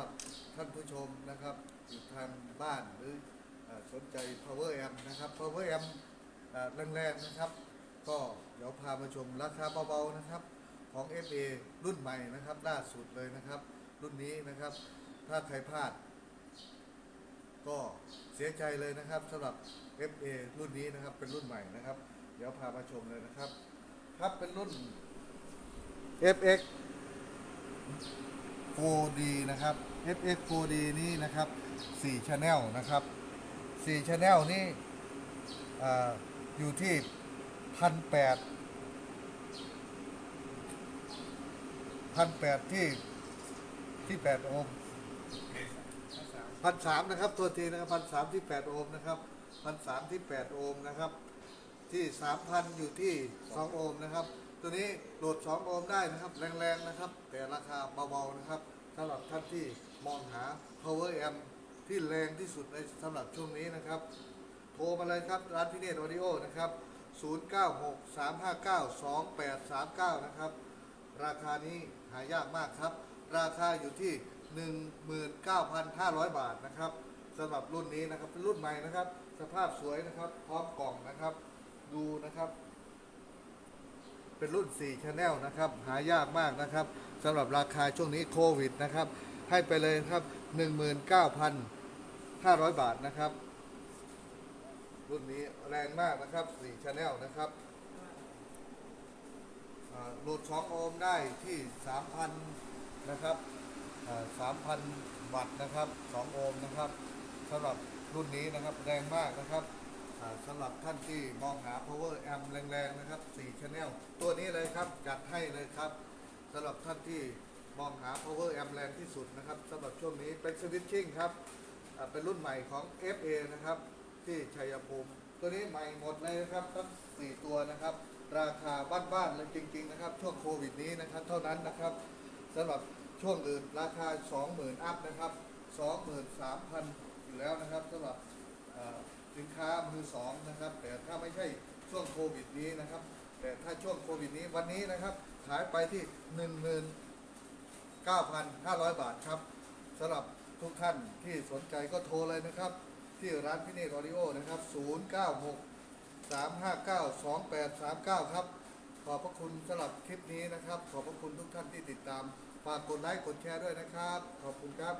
หรับท่านผู้ชมนะครับอยู่ทางบ้านหรือสนใจ power amp นะครับ power amp แรงๆนะครับ ก็เดี๋ยวพามาชมราคาเบาๆนะครับของ FA รุ่นใหม่นะครับล่าสุดเลยนะครับ รุ่นนี้นะครับ ถ้าใครพลาด ก็เสียใจเลยนะครับสำหรับ FA รุ่นนี้นะครับเป็นรุ่นใหม่นะครับ เดี๋ยวพามาชมเลยนะครับ ครับเป็นรุ่น FX 4D นะครับ FX 4D นี่นะครับ4 Channel นะครับ4 Channel นี่ออยู่ที่พันแปดพันแปดที่ที่แปดโอห์มพันสามนะครับ ตัวทีนะครับพันสามที่แปดโอห์มนะครับพันสามที่แปดโอห์มนะครับ ที่สามพันอยู่ที่สองโอห์มนะครับ ตัวนี้โหลดสองโอห์มได้นะครับ แรงๆนะครับ แต่ราคาเบาๆนะครับสำหรับท่านที่มองหา power amp ที่แรงที่สุดในสำหรับช่วงนี้นะครับ โทรมาเลยครับร้านพิเนตออดิโอนะครับ 0963592839 นะครับ ราคานี้หายากมากครับ ราคาอยู่ที่ 19,500 บาทนะครับสำหรับรุ่นนี้นะครับเป็นรุ่นใหม่นะครับ สภาพสวยนะครับ พร้อมกล่องนะครับ ดูนะครับ เป็นรุ่น 4 Channel นะครับ หายากมากนะครับสำหรับราคาช่วงนี้โควิดนะครับ ให้ไปเลยครับ 19,500 บาทนะครับ รุ่นนี้แรงมากนะครับ 4 Channel นะครับโหลด2โอห์มได้ที่ 3,000 นะครับอ่า3,000 วัตต์นะครับ 2 โอห์มนะครับสำหรับรุ่นนี้นะครับแรงมากนะครับ อ่าสำหรับท่านที่มองหา power amp แรงๆนะครับ 4 Channel ตัวนี้เลยครับ จัดให้เลยครับสำหรับท่านที่มองหา power amp แรงที่สุดนะครับสำหรับช่วงนี้เป็น switching ครับอ่าเป็นรุ่นใหม่ของ FA นะครับ ที่ชัยภูมิ ตัวนี้ใหม่หมดเลยนะครับทั้ง4ตัวนะครับ ราคาบ้านๆเลยจริง ๆ นะครับ ช่วงโควิดนี้นะครับเท่านั้นนะครับสำหรับช่วงอื่นราคา 20,000 อัพนะครับ 23,000 อยู่แล้วนะครับสำหรับเอ่อ สินค้ามือสองนะครับ แต่ถ้าไม่ใช่ช่วงโควิดนี้นะครับ แต่ถ้าช่วงโควิดนี้วันนี้นะครับ ขายไปที่ 19,500 บาทครับสำหรับทุกท่านที่สนใจก็โทรเลยนะครับ ที่ร้านพิเนตออดิโอนะครับ 096 359 2839 ครับ ขอบพระคุณสำหรับคลิปนี้นะครับ ขอบพระคุณทุกท่านที่ติดตามฝากกดไลค์กดแชร์ด้วยนะครับ ขอบคุณครับ